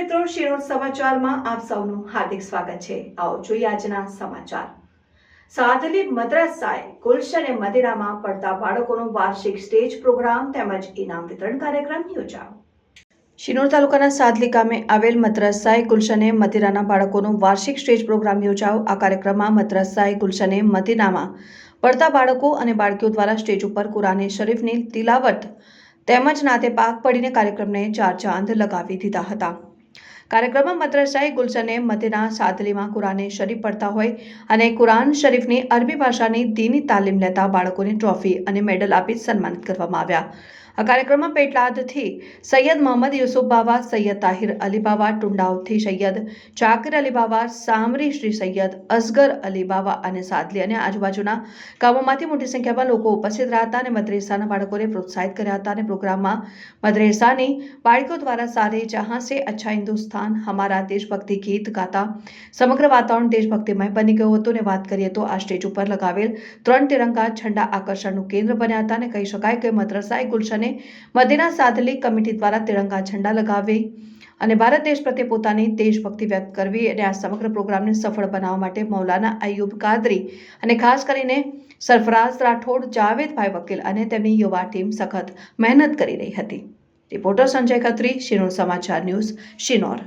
મિત્રો શિરોડ સમાચારમાં આપ સૌનું હાર્દિક સ્વાગત છે. આવો જોઈએ આજના સમાચાર. સાધલી મદ્રાસાએ ગુલશન એ મદિરામાં પડતા બાળકોનો વાર્ષિક સ્ટેજ પ્રોગ્રામ તેમજ ઇનામ વિતરણ કાર્યક્રમ યોજાયો. શિનોર તાલુકાના સાદલી ગામે આવેલ મદ્રાસાએ ગુલશને મદિરાના બાળકોનો વાર્ષિક સ્ટેજ પ્રોગ્રામ યોજાયો. આ કાર્યક્રમમાં મદ્રાસાએ ગુલશને મદિનામાં પડતા બાળકો અને બાળકીઓ દ્વારા સ્ટેજ ઉપર કુરાને, શરીફની તિલાવટ તેમજ નાતે પાક પડીને કાર્યક્રમને ચાર ચાંદ લગાવી દીધા હતા. કાર્યક્રમમાં મદ્રાસાએ ગુલશને મદીના સાદલીમાં કુરાને શરીફ પડતા હોય અને કુરાન શરીફની અરબી ભાષાની દીની તાલીમ લેતા બાળકોને ટ્રોફી અને મેડલ આપી સન્માનિત કરવામાં આવ્યા. આ કાર્યક્રમમાં પેટલાદથી સૈયદ મોહમ્મદ યુસુફ બાવા, સૈયદ તાહિર અલી બાવા ટુંડાવથી સૈયદ ચાકર અલી બાવા, સામરી શ્રી સૈયદ અસગર અલી બાવા અને સાદલી અને આજુબાજુના ગામોમાંથી મોટી સંખ્યામાં લોકો ઉપસ્થિત રહ્યા હતા અને મદ્રેસાના બાળકોને પ્રોત્સાહિત કર્યા હતા અને પ્રોગ્રામમાં મદ્રેસાની બાળકો દ્વારા સારે જહાં સે અચ્છા હિન્દુસ્તાન, હમારા દેશભક્તિ ગીત ગાતા સમગ્ર વાતાવરણ દેશભક્તિમય બની ગયું હતું અને વાત કરીએ તો આ સ્ટેજ ઉપર લગાવેલ ત્રણ તિરંગા ઝંડા આકર્ષણનું કેન્દ્ર બન્યા હતા અને કહી શકાય કે મદ્રસાએ ગુલશને મદીના સાધલી કમિટી દ્વારા તિરંગા ઝંડા લગાવી અને ભારત દેશ પ્રત્યે પોતાની દેશભક્તિ વ્યક્ત કરવી અને આ સમગ્ર પ્રોગ્રામને સફળ બનાવવા માટે મૌલાના અયુબ કાદરી અને ખાસ કરીને સરફરાઝ રાઠોડ, જાવેદભાઈ વકીલ અને તેમની યુવા ટીમ સખત મહેનત કરી રહી હતી રિપોર્ટર સંજય ખત્રી શિનોર સમાચાર ન્યૂઝ, શિનોર.